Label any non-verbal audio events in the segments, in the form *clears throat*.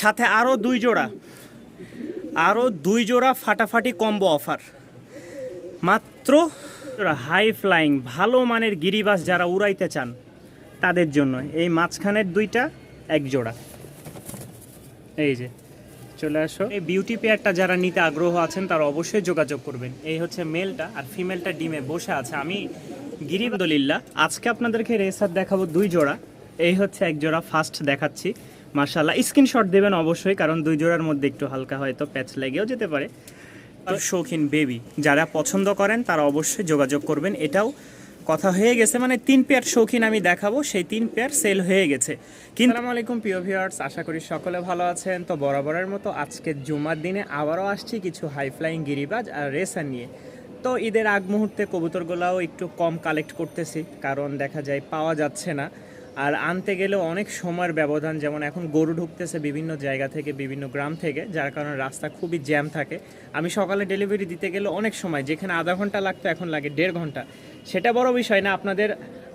সাথে আরও দুই জোড়া। আরও দুই জোড়া ফাটাফাটি কম্বো অফার মাত্র হাই ফ্লাইং ভালো মানের গিরিবাস যারা উড়াইতে চান, তাদের জন্য। এই মাঝখানের দুইটা এক জোড়া। এই যে, চলে আসো। এই বিউটি পেয়ারটা যারা নিতে আগ্রহ আছেন, তারা অবশ্যই যোগাযোগ করবেন। এই হচ্ছে মেলটা আর ফিমেলটা ডিমে বসে আছে। আমি গিরিবদলিল্লা আজকে আপনাদেরকে রেসার দেখাবো দুই জোড়া। এই হচ্ছে এক জোড়া ফার্স্ট দেখাচ্ছি। মার্শাল্লাহ স্ক্রিনশট দেবেন অবশ্যই, কারণ দুই জোড়ার মধ্যে একটু হালকা হয়তো প্যাচ লেগেও যেতে পারে। শৌখিন বেবি, যারা পছন্দ করেন তারা অবশ্যই যোগাযোগ করবেন। এটাও কথা হয়ে গেছে মানে তিন পেয়ার শৌখিন আমি দেখাবো, সেই তিন পেয়ার সেল হয়ে গেছে। কিন্তু আসসালামু আলাইকুম প্রিয় ভিউয়ার্স, আশা করি সকলে ভালো আছেন। তো বরাবরের মতো আজকে জুমার দিনে আবারও আসছি কিছু হাই ফ্লাইং গিরিবাজ আর রেসার নিয়ে। তো ঈদের আগ মুহূর্তে কবুতরগুলাও একটু কম কালেক্ট করতেছি, কারণ দেখা যায় পাওয়া যাচ্ছে না। আর আনতে গেলে অনেক সময়ের ব্যবধান, যেমন এখন গরু ঢুকতেছে বিভিন্ন জায়গা থেকে, বিভিন্ন গ্রাম থেকে, যার কারণে রাস্তা খুবই জ্যাম থাকে। আমি সকালে ডেলিভারি দিতে গেলে অনেক সময়, যেখানে আধা ঘণ্টা লাগতো এখন লাগে দেড় ঘণ্টা। সেটা বড় বিষয় না, আপনাদের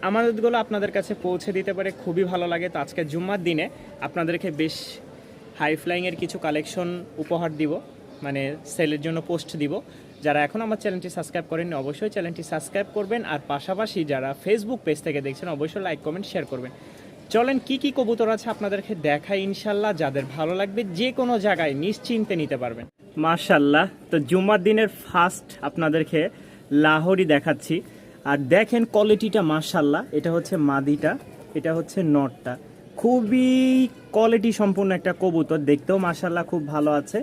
আমানতগুলো আপনাদের কাছে পৌঁছে দিতে পারে, খুবই ভালো লাগে। তো আজকে জুম্মার দিনে আপনাদেরকে বেশ হাই ফ্লাইংয়ের কিছু কালেকশন উপহার দিব। মানে সেলের জন্য পোস্ট দিব। যারা এখন আমার চ্যানেলটি সাবস্ক্রাইব করেননি, অবশ্যই চ্যানেলটি সাবস্ক্রাইব করবেন। আর পাশাপাশি যারা ফেসবুক পেজ থেকে দেখছেন, অবশ্যই লাইক কমেন্ট শেয়ার করবেন। চলেন, কি কি কবুতর আছে আপনাদেরকে দেখাই ইনশাল্লাহ যাদের ভালো লাগবে, যে কোনো জায়গায় নিশ্চিন্তে নিতে পারবেন। মার্শাল্লাহ তো জুম্মার দিনের ফার্স্ট আপনাদেরকে লাহোরি দেখাচ্ছি। আর দেখেন কোয়ালিটিটা মার্শাল্লাহ এটা হচ্ছে মাদিটা, এটা হচ্ছে নটটা। খুবই কোয়ালিটি সম্পূর্ণ একটা কবুতর, দেখতেও মার্শাল্লাহ খুব ভালো আছে।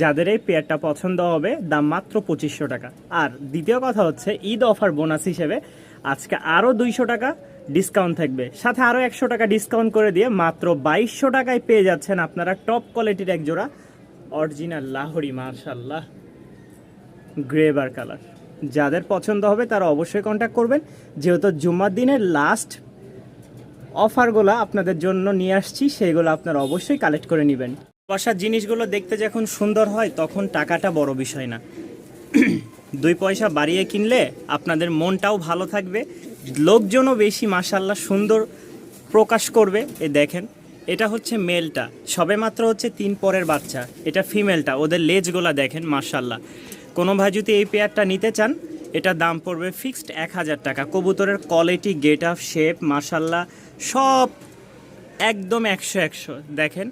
যাদের এই পেয়ারটা পছন্দ হবে, দাম মাত্র পঁচিশশো টাকা। আর দ্বিতীয় কথা হচ্ছে, ঈদ অফার বোনাস হিসেবে আজকে আরও দুইশো টাকা ডিসকাউন্ট থাকবে। সাথে আরও একশো টাকা ডিসকাউন্ট করে দিয়ে মাত্র বাইশশো টাকায় পেয়ে যাচ্ছেন আপনারা টপ কোয়ালিটির এক জোড়া অরিজিনাল লাহরি মার্শাল্লাহ গ্রেবার কালার যাদের পছন্দ হবে তারা অবশ্যই কন্ট্যাক্ট করবেন। যেহেতু জুম্মার দিনের লাস্ট অফারগুলো আপনাদের জন্য নিয়ে আসছি, সেইগুলো আপনারা অবশ্যই কালেক্ট করে নেবেন। বসার জিনিসগুলো দেখতে যখন সুন্দর হয়, তখন টাকাটা বড় বিষয় না। *clears throat* দুই পয়সা বাড়িয়ে কিনলে আপনাদের মনটাও ভালো থাকবে। লোকজনও বেশি মাসাল্লাহ সুন্দর প্রকাশ করবে। এ দেখেন, এটা হচ্ছে মেলটা। সবে মাত্র হচ্ছে তিন পরের বাচ্চা। এটা ফিমেলটা। ওদের লেজগুলা দেখেন মার্শাল্লাহ কোনো ভাই যদি এই পেয়ারটা নিতে চান, এটা দাম পড়বে ফিক্সড এক হাজার টাকা। কবুতরের কোয়ালিটি, গেট আপ, শেপ মার্শাল্লাহ সব একদম একশো একশো। দেখেন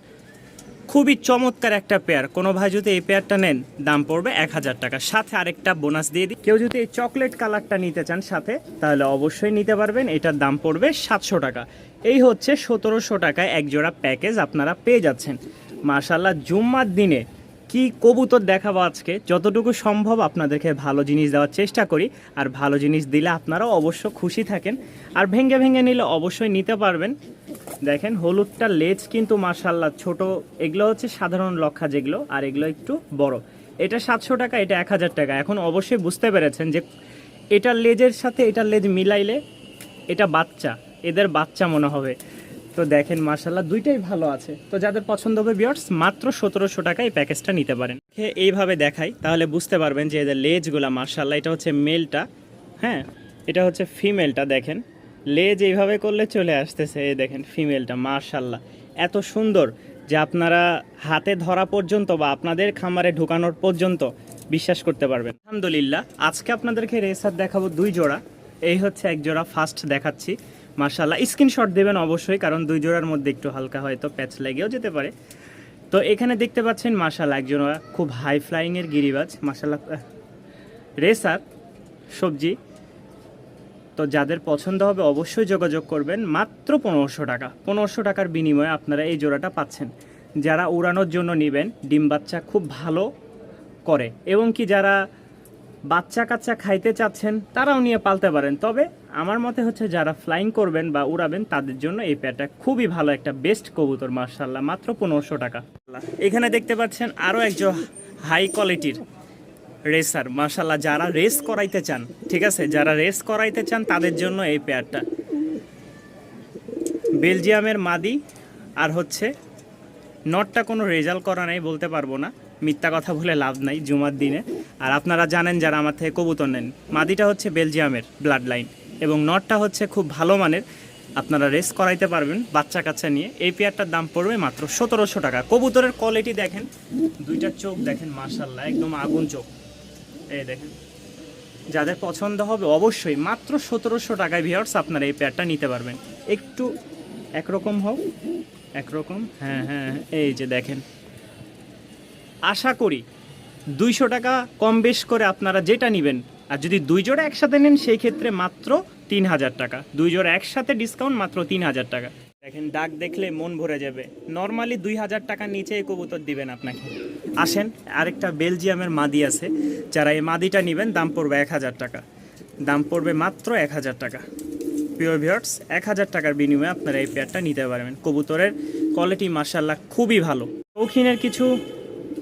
খুবই চমৎকার একটা পেয়ার কোনো ভাই যদি এই পেয়ারটা নেন, দাম পড়বে এক হাজার টাকা। সাথে আরেকটা বোনাস দিয়ে দিই। কেউ যদি এই চকলেট কালারটা নিতে চান সাথে, তাহলে অবশ্যই নিতে পারবেন। এটার দাম পড়বে সাতশো টাকা। এই হচ্ছে সতেরোশো টাকায় এক জোড়া প্যাকেজ আপনারা পেয়ে যাচ্ছেন। মার্শাল্লাহ জুম্মার দিনে কি কবুতর দেখাবো আজকে? যতটুকু সম্ভব আপনাদেরকে ভালো জিনিস দেওয়ার চেষ্টা করি। আর ভালো জিনিস দিলে আপনারাও অবশ্য খুশি থাকেন। আর ভেঙে ভেঙে নিলে অবশ্যই নিতে পারবেন। দেখেন, হলুদটা লেজ কিন্তু মার্শাল্লাহ ছোট। এগুলো হচ্ছে সাধারণ লক্ষা যেগুলো, আর এগুলো একটু বড়। এটা সাতশো টাকা, এটা এক হাজার টাকা। এখন অবশ্যই বুঝতে পেরেছেন যে এটার লেজের সাথে এটার লেজ মিলাইলে এটা বাচ্চা, এদের বাচ্চা মনে হবে। তো দেখেন মার্শাল্লাহ দুইটাই ভালো আছে। তো যাদের পছন্দ হবে বিয়ার্স মাত্র সতেরোশো টাকা এই প্যাকেজটা নিতে পারেন। এইভাবে দেখাই, তাহলে বুঝতে পারবেন যে এদের লেজগুলা মার্শাল্লাহ এটা হচ্ছে মেলটা হ্যাঁ? এটা হচ্ছে ফিমেলটা দেখেন। লেজ এইভাবে করলে চলে আসতেছে, এই দেখেন ফিমেলটা মার্শাল্লাহ এত সুন্দর যে আপনারা হাতে ধরা পর্যন্ত বা আপনাদের খামারে ঢুকানোর পর্যন্ত বিশ্বাস করতে পারবেন। আলহামদুলিল্লাহ, আজকে আপনাদেরকে রেসার দেখাবো দুই জোড়া। এই হচ্ছে এক জোড়া ফার্স্ট দেখাচ্ছি। মার্শাল্লাহ স্ক্রিনশট দেবেন অবশ্যই, কারণ দুই জোড়ার মধ্যে একটু হালকা হয়তো প্যাচ লেগেও যেতে পারে। তো এখানে দেখতে পাচ্ছেন মার্শাল্লাহ এক জোড়া খুব হাই ফ্লাইংয়ের গিরিবাজ। মার্শাল্লাহ রেসার সবজি। তো যাদের পছন্দ হবে অবশ্যই যোগাযোগ করবেন মাত্র পনেরোশো টাকা। পনেরোশো টাকার বিনিময়ে আপনারা এই জোড়াটা পাচ্ছেন। যারা উড়ানোর জন্য নেবেন, ডিম বাচ্চা খুব ভালো করে। এবং কি যারা বাচ্চা কাচ্চা খাইতে চাচ্ছেন, তারাও নিয়ে পালতে পারেন। তবে আমার মতে হচ্ছে যারা ফ্লাইং করবেন বা উড়াবেন, তাদের জন্য এই পেয়ারটা খুবই ভালো একটা বেস্ট কবুতর মার্শাল্লাহ মাত্র পনেরোশো টাকা। এখানে দেখতে পাচ্ছেন আরও একজন হাই কোয়ালিটির রেসার। মার্শাল্লাহ যারা রেস করাইতে চান, ঠিক আছে? যারা রেস করাইতে চান, তাদের জন্য এই পেয়ারটা। বেলজিয়ামের মাদি, আর হচ্ছে, নটটা কোনো রেজাল্ট করা নেই, বলতে পারব না। মিথ্যা কথা বলে লাভ নাই জুমার দিনে। আর আপনারা জানেন, যারা আমার থেকে কবুতর নেন, মাদিটা হচ্ছে বেলজিয়ামের ব্লাড লাইন এবং নটটা হচ্ছে খুব ভালো মানের। আপনারা রেস করাইতে পারবেন বাচ্চা কাচ্চা নিয়ে। এই পেয়ারটার দাম পড়বে মাত্র সতেরোশো টাকা। কবুতরের কোয়ালিটি দেখেন, দুইটা চোখ দেখেন মার্শাল্লাহ একদম আগুন চোখ। এই দেখেন। যাদের পছন্দ হবে অবশ্যই মাত্র সতেরোশো টাকায় ভিওর্স আপনারা এই পেয়ারটা নিতে পারবেন। একটু একরকম হোক একরকম হ্যাঁ হ্যাঁ হ্যাঁ, এই যে দেখেন। আশা করি দুইশো টাকা কম বেশ করে আপনারা যেটা নেবেন আর যদি দুই জোড়া একসাথে নেন সেই ক্ষেত্রে মাত্র তিন হাজার টাকা। দুই জোড়া একসাথে ডিসকাউন্ট মাত্র তিন হাজার টাকা। দেখেন ডাক দেখলে মন ভরে যাবে। নর্মালি দুই হাজার টাকার নিচে কবুতর দিবেন আপনাকে। আসেন, আরেকটা বেলজিয়ামের মাদি আছে, যারা এই মাদিটা নেবেন, দাম পড়বে এক হাজার টাকা। দাম পড়বে মাত্র এক হাজার টাকা। পিওর ভিওর্স এক হাজার টাকার বিনিময়ে আপনারা এই পেয়ারটা নিতে পারবেন। কবুতরের কোয়ালিটি মার্শাল্লাহ খুবই ভালো। শৌখিনের কিছু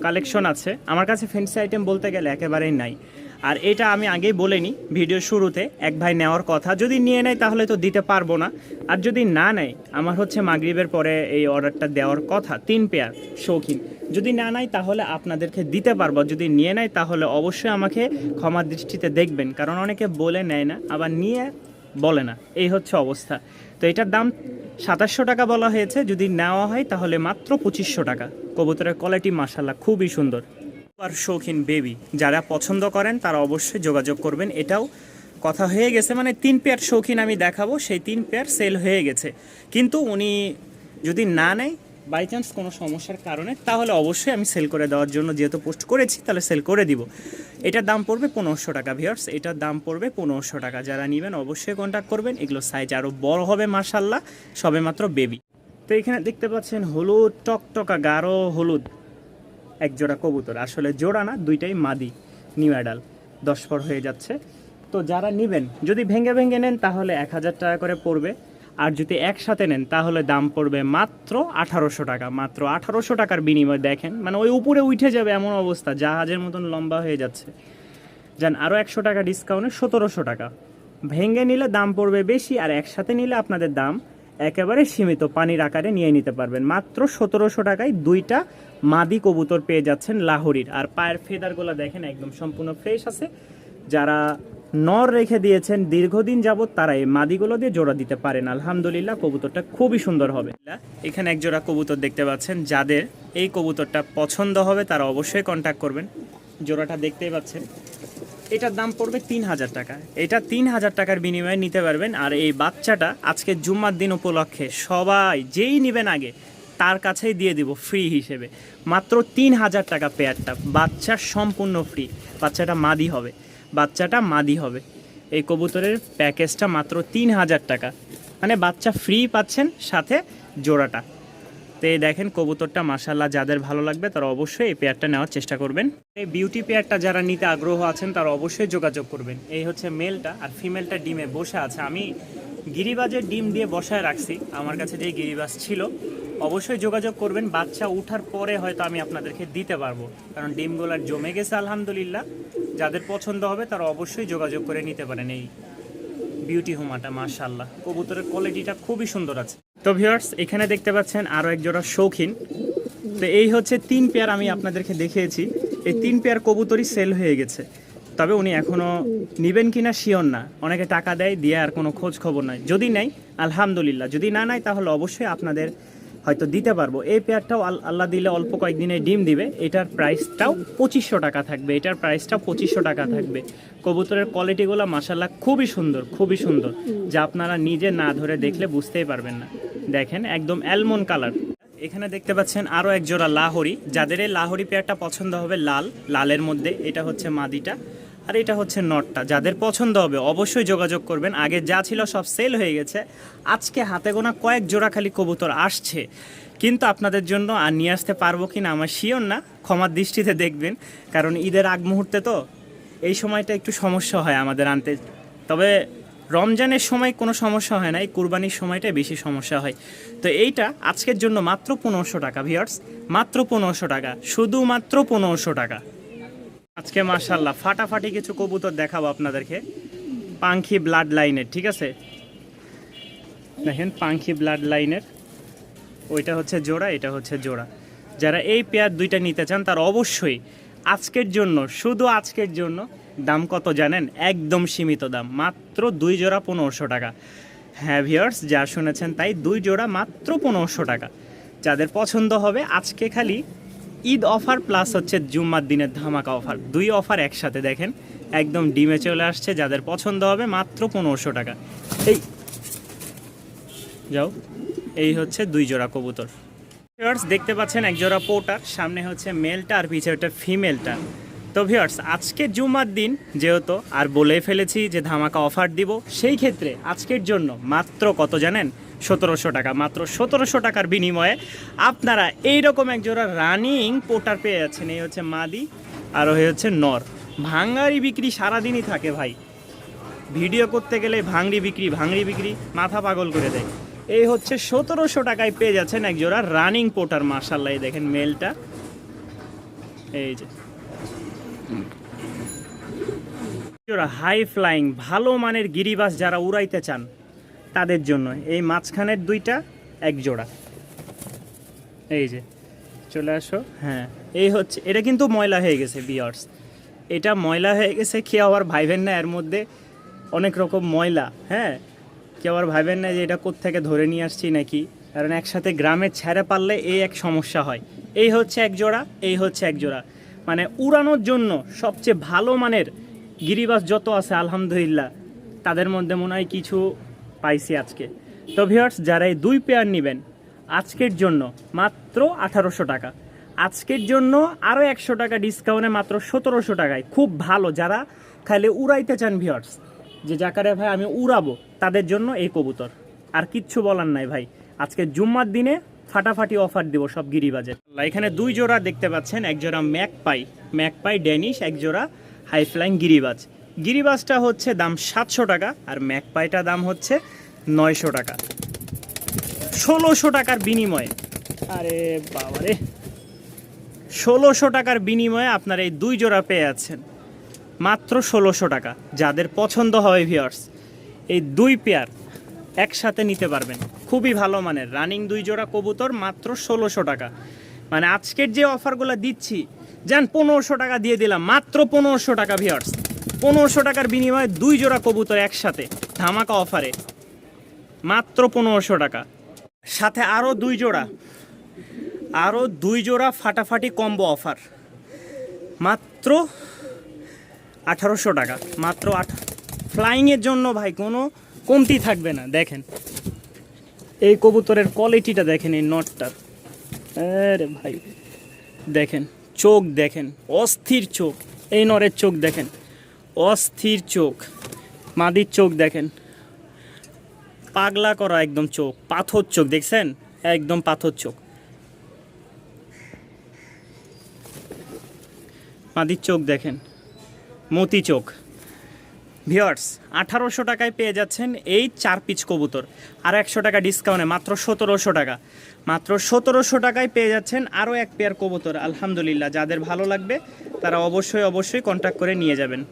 কালেকশন আছে। আমার কাছে ফেন্সি আইটেম বলতে গেলে একেবারেই নাই। আর এটা আমি আগেই বলিনি ভিডিও শুরুতে এক ভাই নেওয়ার কথা। যদি নিয়ে নেয় তাহলে তো দিতে পারব না। আর যদি না নেয়, আমার হচ্ছে মাগরিবের পরে এই অর্ডারটা দেওয়ার কথা। তিন পেয়ার শৌখিন। যদি না নেয় তাহলে আপনাদেরকে দিতে পারব। যদি নিয়ে নেয় তাহলে অবশ্যই আমাকে ক্ষমা দৃষ্টিতে দেখবেন। কারণ অনেকে বলে নেয় না, আবার নিয়ে বলে না। এই হচ্ছে অবস্থা। তো এটার দাম সাতাশশো টাকা বলা হয়েছে। যদি নেওয়া হয় তাহলে মাত্র পঁচিশশো টাকা। কবুতরের কোয়ালিটি মাসাল্লাহ খুবই সুন্দর। আর শৌখিন বেবি যারা পছন্দ করেন তারা অবশ্যই যোগাযোগ করবেন। এটাও কথা হয়ে গেছে মানে তিন পেয়ার শৌখিন আমি দেখাবো। সেই তিন পেয়ার সেল হয়ে গেছে। কিন্তু উনি যদি না নেয় বাই চান্স কোনো সমস্যার কারণে, তাহলে অবশ্যই আমি সেল করে দেওয়ার জন্য যেহেতু পোস্ট করেছি, তাহলে সেল করে দিব। এটার দাম পড়বে পনেরোশো টাকা ভিওর্স এটার দাম পড়বে পনেরোশো টাকা। যারা নেবেন অবশ্যই কন্ট্যাক্ট করবেন। এগুলো সাইজ আরও বড় হবে মার্শাল্লাহ সবে মাত্র বেবি তো এখানে দেখতে পাচ্ছেন হলুদ, টকটকা, গাঢ় হলুদ। এক জোড়া কবুতর। আসলে জোড়া না, দুইটাই মাদি নিউ অ্যাডাল দশ পর হয়ে যাচ্ছে। তো যারা নেবেন, যদি ভেঙে ভেঙে নেন, তাহলে এক হাজার টাকা করে পড়বে। আর যদি একসাথে নেন, তাহলে দাম পড়বে মাত্র আঠারোশো টাকা। মাত্র আঠারোশো টাকার বিনিময় দেখেন মানে ওই উপরে উঠে যাবে এমন অবস্থা, জাহাজের মতন লম্বা হয়ে যাচ্ছে। যান আরও একশো টাকা ডিসকাউন্টে সতেরোশো টাকা। ভেঙে নিলে দাম পড়বে বেশি, আর একসাথে নিলে আপনাদের দাম একেবারে সীমিত, পানির আকারে নিয়ে নিতে পারবেন। মাত্র সতেরোশো টাকায় দুইটা মাদি কবুতর পেয়ে যাচ্ছেন লাহোরির। আর পায়ের ফেদারগুলো দেখেন, একদম সম্পূর্ণ ফ্রেশ আছে। যারা নর রেখে দিয়েছেন, দীর্ঘদিন যাবৎ তারা এই মাদিগুলো দিয়ে জোড়া দিতে পারেন। আলহামদুলিল্লাহ, কবুতরটা খুবই সুন্দর হবে। এখানে এক জোড়া কবুতর দেখতে পাচ্ছেন, যাদের এই কবুতরটা পছন্দ হবে, তারা অবশ্যই কন্ট্যাক্ট করবেন। জোড়াটা দেখতেই পাচ্ছেন। এটার দাম পড়বে তিন হাজার টাকা। এটা তিন হাজার টাকার বিনিময়ে নিতে পারবেন। আর এই বাচ্চাটা আজকে জুম্মার দিন উপলক্ষে সবাই যেই নেবেন আগে, তার কাছেই দিয়ে দিব ফ্রি হিসেবে। মাত্র তিন হাজার টাকা পেয়ারটা বাচ্চা সম্পূর্ণ ফ্রি বাচ্চাটা মাদি হবে। বাচ্চাটা মাদি হবে। এই কবুতরের প্যাকেজটা মাত্র তিন হাজার টাকা। মানে বাচ্চা ফ্রি পাচ্ছেন সাথে জোড়াটা। তো এই দেখেন কবুতরটা মাসাল্লাহ যাদের ভালো লাগবে তারা অবশ্যই এই পেয়ারটা নেওয়ার চেষ্টা করবেন। এই বিউটি পেয়ারটা যারা নিতে আগ্রহ আছেন তারা অবশ্যই যোগাযোগ করবেন। এই হচ্ছে মেলটা আর ফিমেলটা ডিমে বসে আছে। আমি গিরিবাজের ডিম দিয়ে বসায় রাখছি। আমার কাছে যে গিরিবাজ ছিল, অবশ্যই যোগাযোগ করবেন। বাচ্চা উঠার পরে হয়তো আমি আপনাদেরকে দিতে পারব। কারণ ডিমগুলার জমে গেছে, আলহামদুলিল্লাহ। যাদের পছন্দ হবে তারা অবশ্যই যোগাযোগ করে নিতে পারেন এই বিউটি হোমাটা মাশাল্লাহ কবুতরের কোয়ালিটিটা খুবই সুন্দর আছে। তো ভিউয়ার্স এখানে দেখতে পাচ্ছেন আরও এক জোড়া শৌখিন। তো এই হচ্ছে তিন পেয়ার আমি আপনাদেরকে দেখিয়েছি। এই তিন পেয়ার কবুতরই সেল হয়ে গেছে। তবে উনি এখনও নেবেন কিনা শিওর না। অনেকে টাকা দেয়, দিয়ে আর কোনো খোঁজ খবর নাই। যদি নেই, আলহামদুলিল্লাহ। যদি না নেয় তাহলে অবশ্যই আপনাদের হয়তো দিতে পারব। এই পেয়ারটাও আল- আল্লাহ দিলে অল্প কয়েকদিনে ডিম দিবে। এটার প্রাইসটাও পঁচিশশো টাকা থাকবে। এটার প্রাইসটাও পঁচিশশো টাকা থাকবে। কবুতরের কোয়ালিটিগুলো মাসাল্লাহ খুবই সুন্দর খুবই সুন্দর। যা আপনারা নিজে না ধরে দেখলে বুঝতেই পারবেন না। দেখেন, একদম অ্যালমন কালার এখানে দেখতে পাচ্ছেন আরও একজোড়া লাহরি। যাদের এই লাহরি পেয়ারটা পছন্দ হবে লাল, লালের মধ্যে। এটা হচ্ছে মাদিটা। আর এটা হচ্ছে নটটা। যাদের পছন্দ হবে, অবশ্যই যোগাযোগ করবেন। আগে যা ছিল সব সেল হয়ে গেছে। আজকে হাতে গোনা কয়েক জোড়া খালি কবুতর আসছে। কিন্তু আপনাদের জন্য আর নিয়ে আসতে পারব কি না আমার শিওর না। ক্ষমার দৃষ্টিতে দেখবেন। কারণ ঈদের আগ মুহূর্তে তো এই সময়টা একটু সমস্যা হয় আমাদের আনতে। তবে রমজানের সময় কোনো সমস্যা হয় না, এই কুরবানির সময়টাই বেশি সমস্যা হয়। তো এইটা আজকের জন্য মাত্র পনেরোশো টাকা ভিয়ার্স মাত্র পনেরোশো টাকা। শুধুমাত্র পনেরোশো টাকা। আজকে মার্শাল্লাহ ফাটাফাটি কিছু কবুতর দেখাবো আপনাদেরকে। পাঙ্খি ব্লাড লাইনের ঠিক আছে? দেখেন পাঙ্খি ব্লাড লাইনের ওইটা হচ্ছে জোড়া, এটা হচ্ছে জোড়া। যারা এই পেয়ার দুইটা নিতে চান, তারা অবশ্যই আজকের জন্য, শুধু আজকের জন্য, দাম কত জানেন? একদম সীমিত দাম, মাত্র দুই জোড়া পনেরোশো টাকা। হ্যাঁ ভিওর্স যা শুনেছেন তাই দুই জোড়া মাত্র পনেরোশো টাকা। যাদের পছন্দ হবে, আজকে খালি ঈদ অফার প্লাস হচ্ছে জুম্মার দিনের ধামাকা অফার। দুই অফার একসাথে দেখেন, একদম ডিমে চলে আসছে, যাদের পছন্দ হবে মাত্র পনেরোশো টাকা। এই, যাও, এই হচ্ছে দুই জোড়া কবুতর। ভিউয়ার্স দেখতে পাচ্ছেন এক জোড়া পোটার, সামনে হচ্ছে মেলটা আর পিছে ওটা ফিমেলটা। তো ভিউয়ার্স আজকে জুমার দিন, যেহেতু আর বলে ফেলেছি যে ধামাকা অফার দিব, সেই ক্ষেত্রে আজকের জন্য মাত্র কত জানেন? সতেরোশো টাকা। মাত্র সতেরোশো টাকার বিনিময়ে আপনারা এই রকম এক জোড়া রানিং পোটার পেয়ে যাচ্ছেন। এই হচ্ছে মাদি আর ওই হচ্ছে নর। ভাঙ্গারি বিক্রি সারাদিনই থাকে ভাই। ভিডিও করতে গেলে ভাঙড়ি বিক্রি ভাঙড়ি বিক্রি, মাথা পাগল করে দেয়। এই হচ্ছে সতেরোশো টাকায় পেয়ে যাচ্ছেন এক জোড়া রানিং পোটার। মার্শাল্লাহ দেখেন মেলটা। এই যে। হাই ফ্লাইং ভালো মানের গিরিবাস যারা উড়াইতে চান তাদের জন্য। এই মাঝখানের দুইটা এক জোড়া। এই যে, চলে আসো। হ্যাঁ এই হচ্ছে, এটা কিন্তু ময়লা হয়ে গেছে বিয়ার্স এটা ময়লা হয়ে গেছে, কেউ আবার ভাইবেন না, এর মধ্যে অনেক রকম ময়লা হ্যাঁ? কেউ আবার ভাইবেন না যে এটা কোত্থেকে ধরে নিয়ে আসছি নাকি? কারণ একসাথে গ্রামে ছেড়ে পারলে এই এক সমস্যা হয়। এই হচ্ছে এক জোড়া, এই হচ্ছে এক জোড়া। মানে উড়ানোর জন্য সবচেয়ে ভালো মানের গিরিবাস যত আছে, আলহামদুলিল্লাহ, তাদের মধ্যে মনে হয় কিছু পাইছি আজকে। তো ভিউয়ার্স যারা এই দুই পেয়ার নেবেন, আজকের জন্য মাত্র আঠারোশো টাকা। আজকের জন্য আরও একশো টাকা ডিসকাউন্টে মাত্র সতেরোশো টাকায়। খুব ভালো, যারা খালি উড়াইতে চান ভিউয়ার্স যে জাকারে ভাই, আমি উড়াবো, তাদের জন্য এই কবুতর। আর কিচ্ছু বলার নাই ভাই। আজকে জুম্মার দিনে ফাটাফাটি অফার দিব সব গিরিবাজের। এখানে দুই জোড়া দেখতে পাচ্ছেন, এক জোড়া Mac pie Mac pie Danish, এক জোড়া হাই ফ্লাইং গিরিবাজ। গিরিবাজটা হচ্ছে দাম সাতশো টাকা আর ম্যাক পাইটা দাম হচ্ছে নয়শো টাকা। ষোলোশো টাকার বিনিময়ে। আরে বাবারে ষোলোশো টাকার বিনিময়ে আপনার এই দুই জোড়া পেয়ে যাচ্ছেন। মাত্র ষোলোশো টাকা। যাদের পছন্দ হয় ভিওর্স এই দুই পেয়ার একসাথে নিতে পারবেন। খুবই ভালো মানের। রানিং দুই জোড়া কবুতর মাত্র ষোলোশো টাকা। মানে আজকের যে অফারগুলো দিচ্ছি যান পনেরোশো টাকা দিয়ে দিলাম। মাত্র পনেরোশো টাকা ভিওর্স পনেরোশো টাকার বিনিময়ে দুই জোড়া কবুতর একসাথে ধামাকা অফারে। মাত্র পনেরোশো টাকা। সাথে আরও দুই জোড়া। আরও দুই জোড়া ফাটাফাটি কম্বো অফার। মাত্র আঠারোশো টাকা। মাত্র আট ফ্লাইংয়ের জন্য ভাই কোনো কমতি থাকবে না, দেখেন। এই কবুতরের কোয়ালিটিটা দেখেন, এই নটটার আরে ভাই, দেখেন, চোখ দেখেন, অস্থির চোখ। এই নরের চোখ দেখেন। অস্থির চোখ। মাদির চোখ দেখেন। পাগলা করা একদম চোখ। পাথর চোখ, দেখছেন? একদম পাথর চোখ। মাদির চোখ দেখেন। মতি চোখ। ভিওয়ার্স আঠারোশো টাকায় পেয়ে যাচ্ছেন এই চার পিচ কবুতর। আর একশো টাকা ডিসকাউন্টে, মাত্র সতেরোশো টাকা। মাত্র সতেরোশো টাকায় পেয়ে যাচ্ছেন আরও এক পেয়ার কবুতর। আলহামদুলিল্লাহ, যাদের ভালো লাগবে, তারা অবশ্যই অবশ্যই কন্ট্যাক্ট করে নিয়ে যাবেন।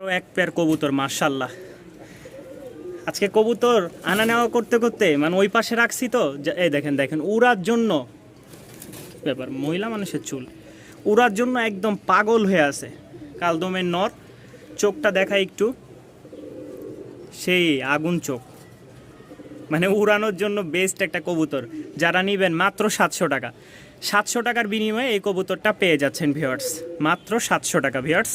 এক পেয়ার কবুতর মার্শাল্লাহ আজকে কবুতর আনা নেওয়া করতে করতে মানে ওই পাশে রাখছি তো এই দেখেন দেখেন, উড়ার জন্য ব্যাপার, মহিলা মানুষের চুল। উড়ার জন্য একদম পাগল হয়ে আছে। কালদমের নর, চোখটা দেখা একটু। সেই আগুন চোখ। মানে উড়ানোর জন্য বেস্ট একটা কবুতর। যারা নিবেন মাত্র সাতশো টাকা। সাতশো টাকার বিনিময়ে এই কবুতরটা পেয়ে যাচ্ছেন ভিওয়ার্স মাত্র সাতশো টাকা ভিওয়ার্স